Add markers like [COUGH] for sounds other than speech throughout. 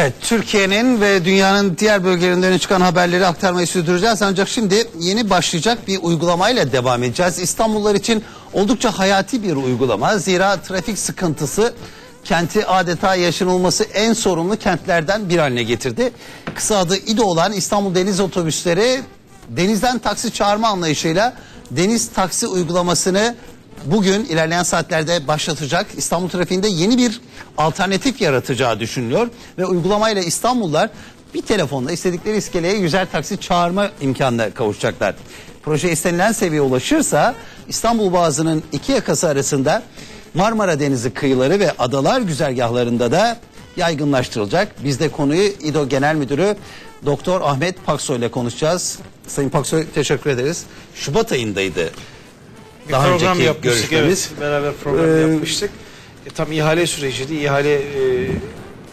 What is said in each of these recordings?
Evet, Türkiye'nin ve dünyanın diğer bölgelerinden çıkan haberleri aktarmayı sürdüreceğiz. Ancak şimdi yeni başlayacak bir uygulamayla devam edeceğiz. İstanbullular için oldukça hayati bir uygulama. Zira trafik sıkıntısı kenti adeta yaşanılması en sorunlu kentlerden bir haline getirdi. Kısa adı İDO olan İstanbul Deniz Otobüsleri denizden taksi çağırma anlayışıyla deniz taksi uygulamasını bugün ilerleyen saatlerde başlatacak. İstanbul trafiğinde yeni bir alternatif yaratacağı düşünülüyor ve uygulamayla İstanbullular bir telefonla istedikleri iskeleye yüzer taksi çağırma imkanına kavuşacaklar. Proje istenilen seviyeye ulaşırsa İstanbul Boğazı'nın iki yakası arasında Marmara Denizi kıyıları ve adalar güzergahlarında da yaygınlaştırılacak. Biz de konuyu İDO Genel Müdürü Doktor Ahmet Paksoy ile konuşacağız. Sayın Paksoy teşekkür ederiz. Şubat ayındaydı Bir daha program önceki yapmıştık görüşmemiz. evet. Beraber program Ee, yapmıştık. E, tam ihale süreciydi. İhale e,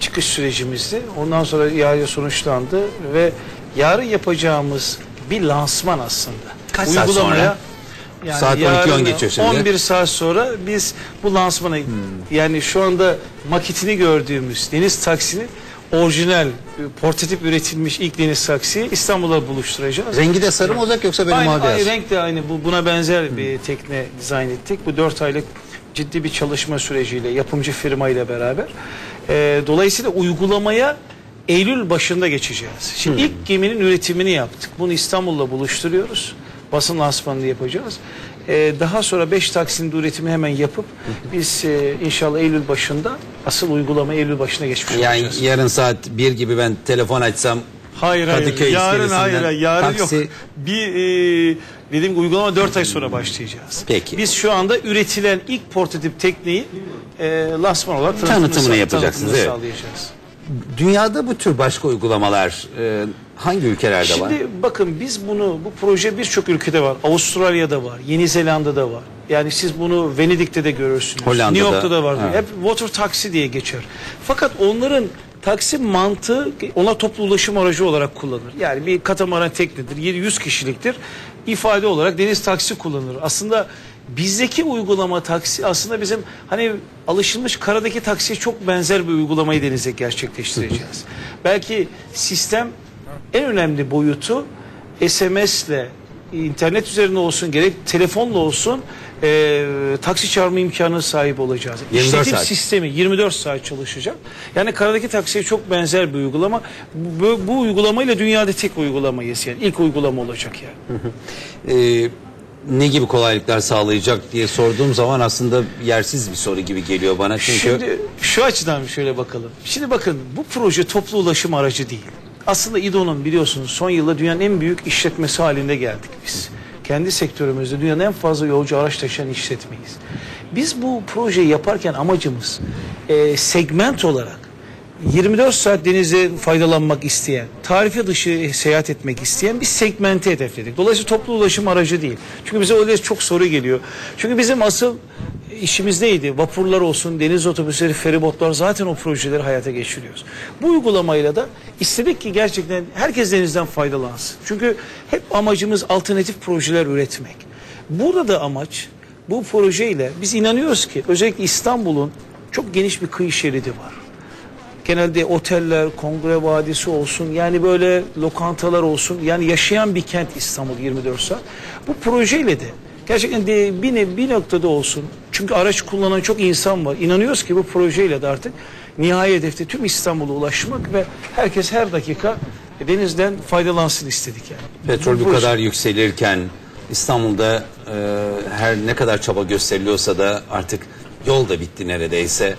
çıkış sürecimizdi. Ondan sonra ihale sonuçlandı ve yarın yapacağımız bir lansman aslında. Kaç saat sonra? Saat 12 yarın 10 geçiyor şimdi. 11 saat sonra biz bu lansmana yani şu anda maketini gördüğümüz deniz taksinin orijinal e, portatif üretilmiş ilk deniz taksiyi İstanbul'a buluşturacağız. Rengi de sarı mı olacak yoksa benim aynı, mavi aynı renk de aynı. Bu, buna benzer bir tekne dizayn ettik. Bu dört aylık ciddi bir çalışma süreciyle, yapımcı firma ile beraber. Ee, dolayısıyla uygulamaya Eylül başında geçeceğiz. Şimdi ilk geminin üretimini yaptık. Bunu İstanbul'la buluşturuyoruz. Basın lansmanını yapacağız. Ee, daha sonra 5 taksinin de üretimi hemen yapıp biz e, inşallah Eylül başında asıl uygulama Eylül başına geçmiş Yani olacağız. yarın saat 1 gibi ben telefon açsam Hayır hayır. Kadıköy yarın iskelesinden hayır, hayır yarın taksi- yok. Bir e, dediğim gibi uygulama 4 ay sonra başlayacağız. Peki. Biz şu anda üretilen ilk portatif tekneyi e, lansman olarak tanıtımını, Tanıtımını yapacaksınız, tanıtımını evet. sağlayacağız. Dünyada bu tür başka uygulamalar e, hangi ülkelerde var? Şimdi bakın biz bunu bu proje birçok ülkede var. Avustralya'da var, Yeni Zelanda'da var. Yani siz bunu Venedik'te de görürsünüz. Hollanda'da, New York'ta da var. evet. Hep water taxi diye geçer. Fakat onların taksi mantığı ona toplu ulaşım aracı olarak kullanılır. Yani bir katamaran teknedir, 100 kişiliktir. İfade olarak deniz taksi kullanılır. Aslında bizdeki uygulama taksi aslında bizim hani alışılmış karadaki taksiye çok benzer bir uygulamayı denize gerçekleştireceğiz. Belki sistem en önemli boyutu SMS'le internet üzerinde olsun gerek telefonla olsun e, taksi çağırma imkanı sahip olacağız. 24 İşletim saat. sistemi 24 saat çalışacak. Yani karadaki taksiye çok benzer bir uygulama. Bu, bu uygulamayla dünyada tek uygulamayız yani ilk uygulama olacak yani. E, ne gibi kolaylıklar sağlayacak diye sorduğum zaman aslında yersiz bir soru gibi geliyor bana. Çünkü Şimdi şu açıdan şöyle bakalım. Şimdi bakın bu proje toplu ulaşım aracı değil. Aslında İDO'nun biliyorsunuz son yılda dünyanın en büyük işletmesi halinde geldik biz. Kendi sektörümüzde dünyanın en fazla yolcu araç taşıyan işletmeyiz. Biz bu projeyi yaparken amacımız e, segment olarak 24 saat denize faydalanmak isteyen, tarife dışı seyahat etmek isteyen bir segmente hedefledik. Dolayısıyla toplu ulaşım aracı değil. Çünkü bize öyle çok soru geliyor. Çünkü bizim asıl işimiz neydi? Vapurlar olsun, deniz otobüsleri, feribotlar zaten o projeleri hayata geçiriyoruz. Bu uygulamayla da istedik ki gerçekten herkes denizden faydalansın. Çünkü hep amacımız alternatif projeler üretmek. Burada da amaç bu projeyle biz inanıyoruz ki özellikle İstanbul'un çok geniş bir kıyı şeridi var genelde oteller, kongre vadisi olsun yani böyle lokantalar olsun yani yaşayan bir kent İstanbul 24 saat. Bu projeyle de gerçekten de bir, bir noktada olsun çünkü araç kullanan çok insan var. İnanıyoruz ki bu projeyle de artık nihai hedefte tüm İstanbul'a ulaşmak ve herkes her dakika denizden faydalansın istedik yani. petrol bu proje- kadar yükselirken İstanbul'da e, her ne kadar çaba gösteriliyorsa da artık yol da bitti neredeyse.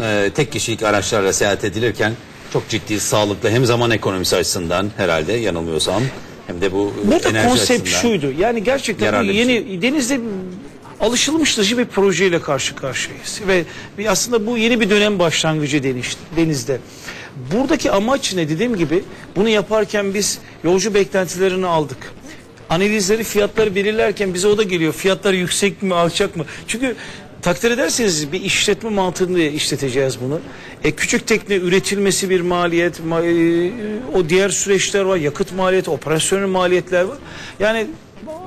E, tek kişilik araçlarla seyahat edilirken çok ciddi sağlıklı hem zaman ekonomisi açısından herhalde yanılmıyorsam hem de bu Burada enerji konsept şuydu. Yani gerçekten bu yeni denizde alışılmış dışı bir projeyle karşı karşıyayız. Ve aslında bu yeni bir dönem başlangıcı deniz, denizde. Buradaki amaç ne dediğim gibi bunu yaparken biz yolcu beklentilerini aldık. Analizleri fiyatları belirlerken bize o da geliyor. Fiyatlar yüksek mi alçak mı? Çünkü takdir ederseniz bir işletme mantığında işleteceğiz bunu. E, küçük tekne üretilmesi bir maliyet, ma- e, o diğer süreçler var, yakıt maliyeti, operasyonel maliyetler var. Yani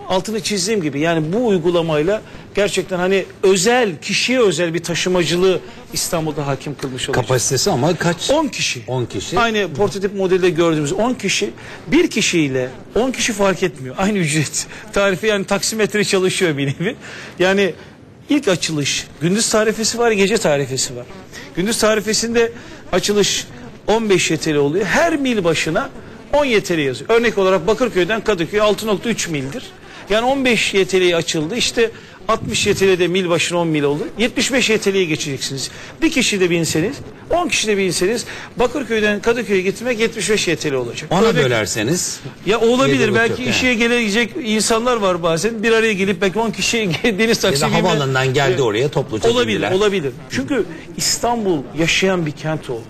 altını çizdiğim gibi yani bu uygulamayla gerçekten hani özel, kişiye özel bir taşımacılığı İstanbul'da hakim kılmış olacak. Kapasitesi ama kaç? 10 kişi. 10 kişi. Aynı prototip modelde gördüğümüz 10 kişi. Bir kişiyle 10 kişi fark etmiyor. Aynı ücret. Tarifi yani taksimetre çalışıyor bir nevi. Yani ilk açılış gündüz tarifesi var, gece tarifesi var. Gündüz tarifesinde açılış 15 YTL oluyor. Her mil başına 10 YTL yazıyor. Örnek olarak Bakırköy'den Kadıköy 6.3 mildir. Yani 15 YTL'ye açıldı. İşte 60 YTL'de mil başına 10 mil oldu. 75 YTL'ye geçeceksiniz. Bir kişi de binseniz, 10 kişi de binseniz Bakırköy'den Kadıköy'e gitmek 75 YTL olacak. Ona Örnek- bölerseniz Ya olabilir. Belki buçuk, işe gelecek insanlar var bazen. Bir araya gelip belki 10 kişi [LAUGHS] deniz ya taksi da havaalanından geldi oraya topluca Olabilir, bindiler. olabilir. Çünkü İstanbul yaşayan bir kent oldu.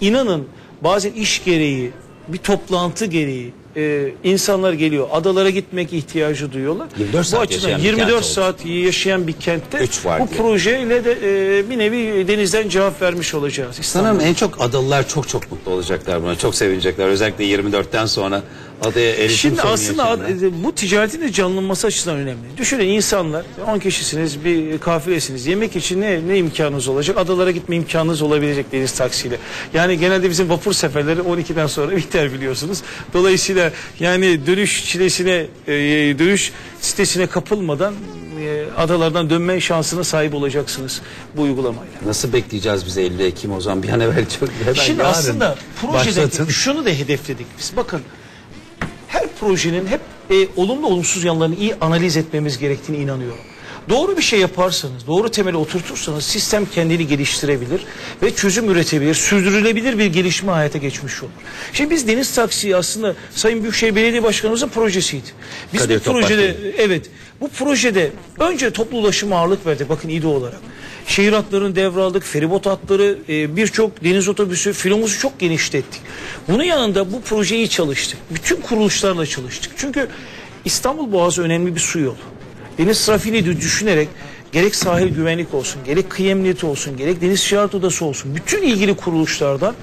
İnanın bazen iş gereği, bir toplantı gereği e, insanlar geliyor. Adalara gitmek ihtiyacı duyuyorlar. 24 saat Bu açıdan yaşayan bir 24 kent oldu. saat yaşayan bir kentte Üç var bu diye. projeyle de e, bir nevi denizden cevap vermiş olacağız. İstanbul. Sanırım en çok adalılar çok çok mutlu olacaklar buna. Çok sevinecekler. Özellikle 24'ten sonra adaya erişim Şimdi aslında ad- bu ticaretin de canlanması açısından önemli. Düşünün insanlar 10 kişisiniz bir kafilesiniz. Yemek için ne, ne imkanınız olacak? Adalara gitme imkanınız olabilecek deniz taksiyle. Yani genelde bizim vapur seferleri 12'den sonra [LAUGHS] biter biliyorsunuz. Dolayısıyla yani dönüş çilesine e, dönüş sitesine kapılmadan e, adalardan dönme şansına sahip olacaksınız bu uygulamayla. Nasıl bekleyeceğiz biz 50 Ekim o zaman bir an evvel çok hemen Şimdi yarın aslında projede başlatın. şunu da hedefledik biz. Bakın projenin hep e, olumlu olumsuz yanlarını iyi analiz etmemiz gerektiğine inanıyorum. Doğru bir şey yaparsanız, doğru temeli oturtursanız sistem kendini geliştirebilir ve çözüm üretebilir, sürdürülebilir bir gelişme hayata geçmiş olur. Şimdi biz Deniz Taksi'yi aslında Sayın Büyükşehir Belediye Başkanımızın projesiydi. Biz Kadir bu projede Bey. evet bu projede önce toplu ulaşıma ağırlık verdik bakın İDO olarak. Şehir hatlarını devraldık, feribot hatları, e, birçok deniz otobüsü, filomuzu çok genişlettik. Bunun yanında bu projeyi çalıştık. Bütün kuruluşlarla çalıştık. Çünkü İstanbul Boğazı önemli bir su yolu. Deniz trafiğini de düşünerek gerek sahil güvenlik olsun, gerek kıyı emniyeti olsun, gerek deniz şerit odası olsun bütün ilgili kuruluşlardan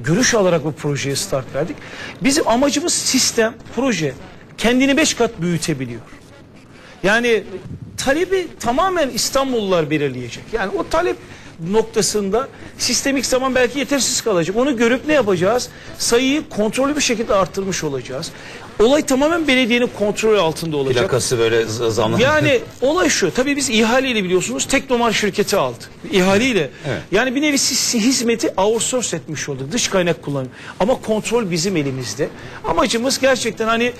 görüş alarak bu projeye start verdik. Bizim amacımız sistem, proje kendini beş kat büyütebiliyor. Yani talebi tamamen İstanbullular belirleyecek. Yani o talep noktasında sistemik zaman belki yetersiz kalacak. Onu görüp ne yapacağız? Sayıyı kontrollü bir şekilde arttırmış olacağız. Olay tamamen belediyenin kontrolü altında olacak. Plakası böyle z- zamlan. Yani olay şu. Tabii biz ihaleyle biliyorsunuz Teknomar şirketi aldı. İhaleyle. Evet. Yani bir nevi hizmeti outsource etmiş olduk. Dış kaynak kullanım. Ama kontrol bizim elimizde. Amacımız gerçekten hani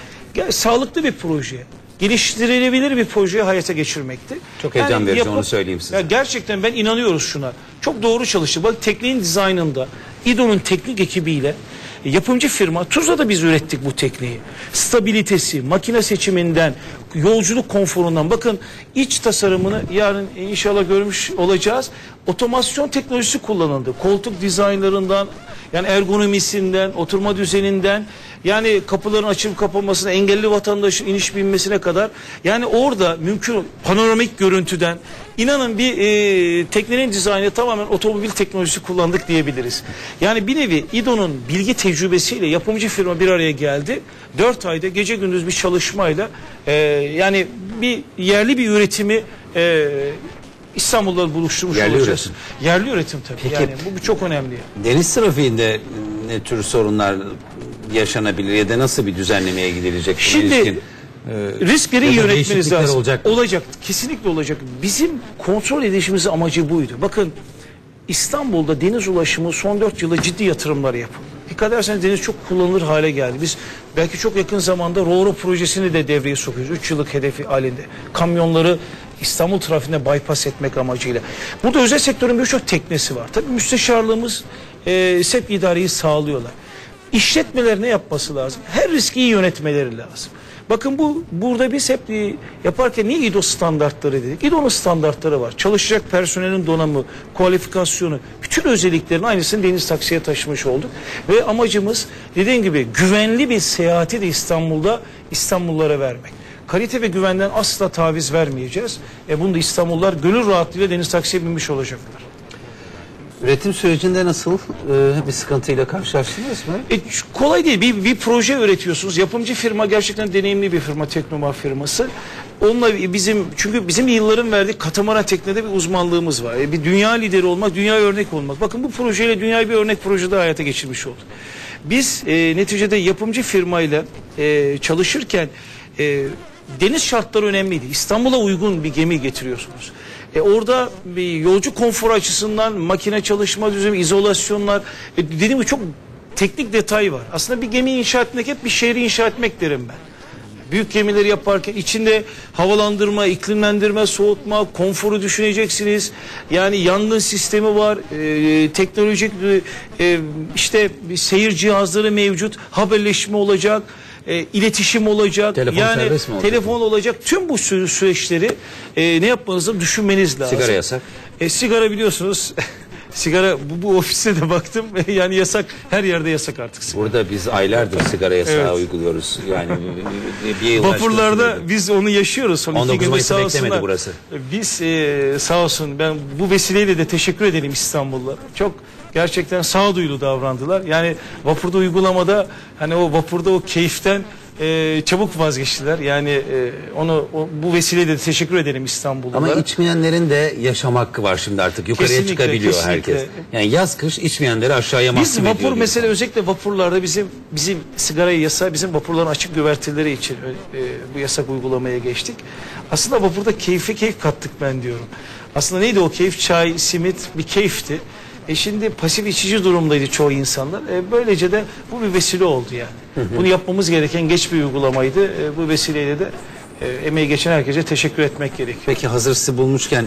sağlıklı bir proje. Geliştirilebilir bir projeyi hayata geçirmekti. Çok heyecan verici, onu söyleyeyim size. Ya gerçekten ben inanıyoruz şuna. Çok doğru çalıştı. Bak tekniğin dizaynında İDO'nun teknik ekibiyle yapımcı firma Tuzla'da biz ürettik bu tekniği. Stabilitesi, makine seçiminden, yolculuk konforundan bakın iç tasarımını yarın inşallah görmüş olacağız. Otomasyon teknolojisi kullanıldı. Koltuk dizaynlarından yani ergonomisinden, oturma düzeninden yani kapıların açılıp kapanmasına, engelli vatandaşın iniş binmesine kadar yani orada mümkün panoramik görüntüden inanın bir e, teknenin dizaynı tamamen otomobil teknolojisi kullandık diyebiliriz. Yani bir nevi İDO'nun bilgi tecrübesiyle yapımcı firma bir araya geldi. Dört ayda gece gündüz bir çalışmayla e, yani bir yerli bir üretimi e, İstanbul'da buluşturmuş Yerli olacağız. Yerli üretim tabii. Peki. Yani bu, çok önemli. Deniz trafiğinde ne tür sorunlar yaşanabilir ya da nasıl bir düzenlemeye gidilecek Şimdi ilişkin? Ee, riskleri yönetmeniz lazım. olacak? Olacak. Kesinlikle olacak. Bizim kontrol edişimizin amacı buydu. Bakın İstanbul'da deniz ulaşımı son 4 yılda ciddi yatırımlar yapıldı. Dikkat ederseniz deniz çok kullanılır hale geldi. Biz belki çok yakın zamanda Roro projesini de devreye sokuyoruz. 3 yıllık hedefi halinde. Kamyonları İstanbul trafiğine bypass etmek amacıyla. Burada özel sektörün birçok teknesi var. Tabii müsteşarlığımız e, SEP idareyi sağlıyorlar. İşletmeler ne yapması lazım? Her riski iyi yönetmeleri lazım. Bakın bu burada biz hep e, yaparken niye İDO standartları dedik? İDO'nun standartları var. Çalışacak personelin donanımı, kualifikasyonu, bütün özelliklerin aynısını deniz taksiye taşımış olduk. Ve amacımız dediğim gibi güvenli bir seyahati de İstanbul'da İstanbullulara vermek. Kalite ve güvenden asla taviz vermeyeceğiz. E bunu da İstanbullular gönül rahatlığıyla deniz taksiye binmiş olacaklar. Üretim sürecinde nasıl e, bir sıkıntıyla karşılaştınız mı? E, kolay değil. Bir, bir proje üretiyorsunuz. Yapımcı firma gerçekten deneyimli bir firma, Teknoma firması. Onunla bizim çünkü bizim yılların verdiği katamaran teknede bir uzmanlığımız var. E, bir dünya lideri olmak, dünya örnek olmak. Bakın bu projeyle dünyayı bir örnek projede hayata geçirmiş olduk. Biz e, neticede yapımcı firmayla e, çalışırken e, deniz şartları önemliydi. İstanbul'a uygun bir gemi getiriyorsunuz. E orada bir yolcu konforu açısından makine çalışma düzeni, izolasyonlar, e dediğim gibi çok teknik detay var. Aslında bir gemi inşa etmek hep bir şehri inşa etmek derim ben. Büyük gemileri yaparken içinde havalandırma, iklimlendirme, soğutma, konforu düşüneceksiniz. Yani yangın sistemi var, e, teknolojik e, işte bir seyir cihazları mevcut, haberleşme olacak, e, iletişim olacak. Telefon yani serbest mi olacak? telefon olacak. Tüm bu sü- süreçleri e, ne yapmanızı düşünmeniz lazım. Sigara yasak. E, sigara biliyorsunuz. [LAUGHS] sigara bu, bu ofiste de baktım [LAUGHS] yani yasak her yerde yasak artık sigara. Burada biz aylardır sigara yasağı Evet. uyguluyoruz. Yani bir- bir yıl Vapurlarda biz onu yaşıyoruz. Son iki 19 gündür Mayıs'ı sağ beklemedi olsunlar. burası. Biz e, sağ olsun ben bu vesileyle de teşekkür ederim İstanbullulara. Çok gerçekten sağduyulu davrandılar. Yani vapurda uygulamada hani o vapurda o keyiften e, çabuk vazgeçtiler. Yani e, onu o, bu vesileyle de teşekkür ederim İstanbullulara. Ama içmeyenlerin de yaşam hakkı var şimdi artık. Yukarıya Kesinlikle, çıkabiliyor kesinlikle. herkes. Yani yaz kış içmeyenleri aşağıya mahkum Biz vapur mesela özellikle vapurlarda bizim bizim sigarayı yasağı bizim vapurların açık güverteleri için e, bu yasak uygulamaya geçtik. Aslında vapurda keyfe keyif kattık ben diyorum. Aslında neydi o keyif? Çay, simit bir keyifti. E şimdi pasif içici durumdaydı çoğu insanlar. E böylece de bu bir vesile oldu yani. Bunu yapmamız gereken geç bir uygulamaydı. E, bu vesileyle de e, emeği geçen herkese teşekkür etmek gerekiyor. Peki hazır sizi bulmuşken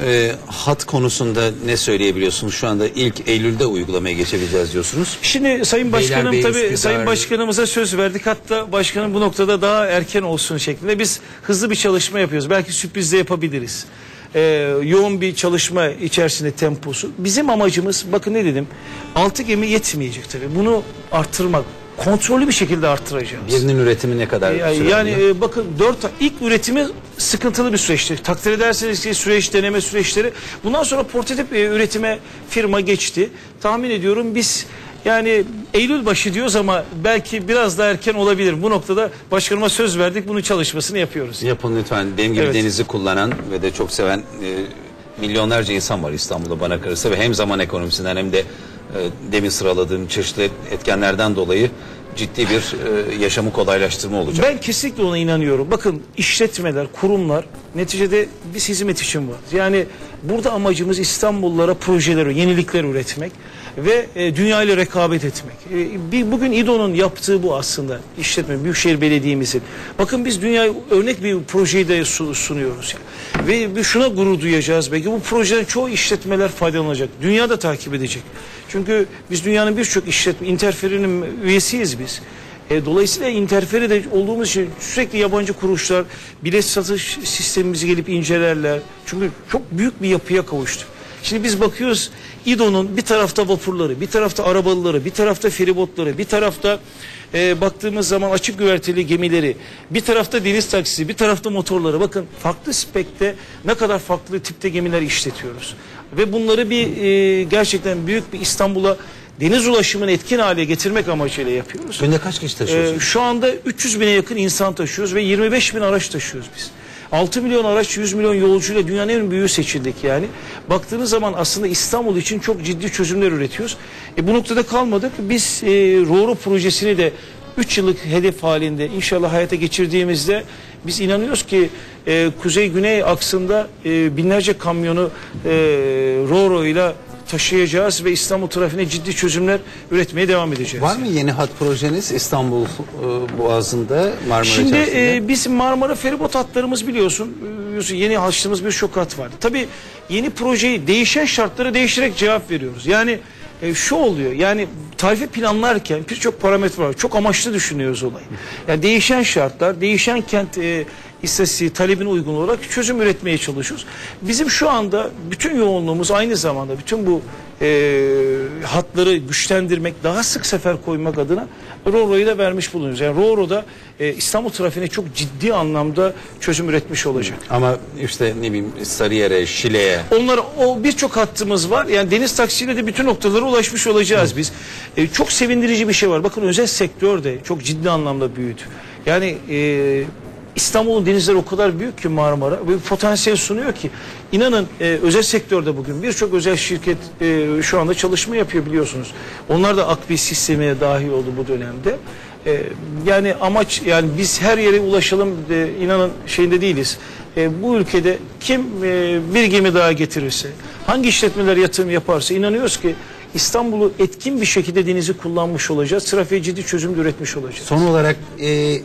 e, hat konusunda ne söyleyebiliyorsunuz? Şu anda ilk Eylül'de uygulamaya geçebileceğiz diyorsunuz. Şimdi Sayın Başkanım Beylerbeyi, tabii. Sayın Başkanımıza söz verdik. Hatta başkanım bu noktada daha erken olsun şeklinde biz hızlı bir çalışma yapıyoruz. Belki sürpriz de yapabiliriz. Ee, yoğun bir çalışma içerisinde temposu. Bizim amacımız bakın ne dedim. Altı gemi yetmeyecek tabii. Bunu arttırmak. Kontrollü bir şekilde arttıracağız. Birinin üretimi ne kadar süre yani e, bakın dört ilk üretimi sıkıntılı bir süreçti. Takdir ederseniz ki süreç deneme süreçleri. Bundan sonra portatif e, üretime firma geçti. Tahmin ediyorum biz yani Eylül başı diyoruz ama belki biraz daha erken olabilir. Bu noktada başkanıma söz verdik. Bunun çalışmasını yapıyoruz. Yapın lütfen. Benim gibi Evet. denizi kullanan ve de çok seven e, milyonlarca insan var İstanbul'da bana kalırsa ve hem zaman ekonomisinden hem de e, demin sıraladığım çeşitli etkenlerden dolayı ciddi bir e, yaşamı kolaylaştırma olacak. Ben kesinlikle ona inanıyorum. Bakın işletmeler, kurumlar neticede biz hizmet için varız. Yani burada amacımız İstanbullulara projeler, yenilikler üretmek ve e, dünya ile rekabet etmek. E, bir, bugün İDO'nun yaptığı bu aslında işletme, Büyükşehir Belediye'mizin. Bakın biz dünyaya örnek bir projeyi de su- sunuyoruz. Yani. Ve şuna gurur duyacağız. Belki bu projeden çoğu işletmeler faydalanacak. Dünya da takip edecek. Çünkü biz dünyanın birçok işletme, Interfer'in üyesiyiz biz. E, dolayısıyla interfere de olduğumuz için sürekli yabancı kuruluşlar bilet satış sistemimizi gelip incelerler. Çünkü çok büyük bir yapıya kavuştuk. Şimdi biz bakıyoruz İDO'nun bir tarafta vapurları, bir tarafta arabalıları, bir tarafta feribotları, bir tarafta e, baktığımız zaman açık güverteli gemileri, bir tarafta deniz taksisi, bir tarafta motorları. Bakın farklı spekte ne kadar farklı tipte gemiler işletiyoruz. Ve bunları bir e, gerçekten büyük bir İstanbul'a deniz ulaşımını etkin hale getirmek amacıyla yapıyoruz. Günde kaç kişi taşıyorsunuz? Ee, şu anda 300 bine yakın insan taşıyoruz ve 25 bin araç taşıyoruz biz. 6 milyon araç 100 milyon yolcuyla dünyanın en büyüğü seçildik yani. Baktığınız zaman aslında İstanbul için çok ciddi çözümler üretiyoruz. E, bu noktada kalmadık. Biz e, Roro projesini de 3 yıllık hedef halinde inşallah hayata geçirdiğimizde biz inanıyoruz ki e, kuzey-güney aksında e, binlerce kamyonu e, Roro ile taşıyacağız ve İstanbul trafiğine ciddi çözümler üretmeye devam edeceğiz. Var mı yeni hat projeniz İstanbul e, Boğazı'nda Marmara Şimdi içerisinde? e, biz Marmara feribot hatlarımız biliyorsun, e, yeni açtığımız birçok hat var. Tabii yeni projeyi değişen şartlara değiştirerek cevap veriyoruz. Yani e, şu oluyor yani tarife planlarken birçok parametre var. Çok amaçlı düşünüyoruz olayı. Yani değişen şartlar, değişen kent e, istatistiği talebine uygun olarak çözüm üretmeye çalışıyoruz. Bizim şu anda bütün yoğunluğumuz aynı zamanda bütün bu e, hatları güçlendirmek, daha sık sefer koymak adına RORO'yu da vermiş bulunuyoruz. Yani RORO'da e, İstanbul trafiğine çok ciddi anlamda çözüm üretmiş olacak. Ama işte ne bileyim Sarıyer'e, Şile'ye Onlara o birçok hattımız var. Yani deniz taksiyle de bütün noktalara ulaşmış olacağız biz. E, çok sevindirici bir şey var. Bakın özel sektör de çok ciddi anlamda büyüdü. Yani e, İstanbul'un denizleri o kadar büyük ki Marmara ve potansiyel sunuyor ki inanın e, özel sektörde bugün birçok özel şirket e, şu anda çalışma yapıyor biliyorsunuz. Onlar da Akbil sistemine dahil oldu bu dönemde. E, yani amaç yani biz her yere ulaşalım e, inanın şeyinde değiliz. E, bu ülkede kim e, bir gemi daha getirirse, hangi işletmeler yatırım yaparsa inanıyoruz ki İstanbul'u etkin bir şekilde denizi kullanmış olacağız. Trafiğe ciddi çözüm üretmiş olacağız. Son olarak e,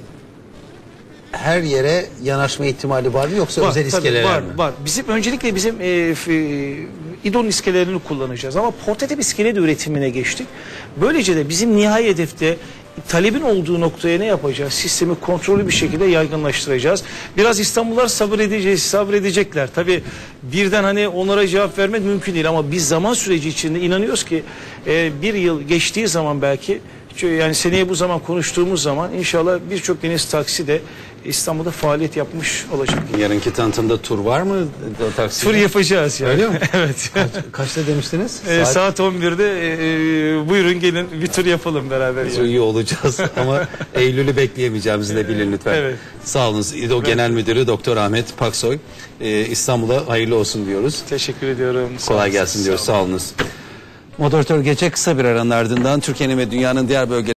her yere yanaşma ihtimali var mı yoksa Var, özel tabii, iskeleler var, mi? Var. Bizim öncelikle bizim e, f- e, İDON iskelelerini kullanacağız ama portatif iskele de üretimine geçtik. Böylece de bizim nihai hedefte talebin olduğu noktaya ne yapacağız? Sistemi kontrollü bir şekilde yaygınlaştıracağız. Biraz İstanbullular sabır edeceğiz, sabredecekler. Tabii birden hani onlara cevap vermek mümkün değil ama biz zaman süreci içinde inanıyoruz ki e, bir yıl geçtiği zaman belki yani seneye bu zaman konuştuğumuz zaman inşallah birçok deniz taksi de İstanbul'da faaliyet yapmış olacak. yarınki tanıtımda tur var mı? Taksi? Tur yapacağız yani. Öyle mi? [LAUGHS] evet. Kaçta demiştiniz? Ee, Saat- saat 11'de e, e, buyurun gelin bir tur yapalım beraber. Biz yani. iyi olacağız [LAUGHS] ama Eylül'ü bekleyemeyeceğimizi de bilin lütfen. Evet. Sağ. İDO Genel Müdürü Doktor Ahmet Paksoy. Ee, İstanbul'a hayırlı olsun diyoruz. Teşekkür ediyorum. Kolay gelsin diyoruz. Sağ olun. Sağ olunuz. Moderatör gece kısa bir aranın ardından Türkiye'nin ve dünyanın diğer bölgelerinde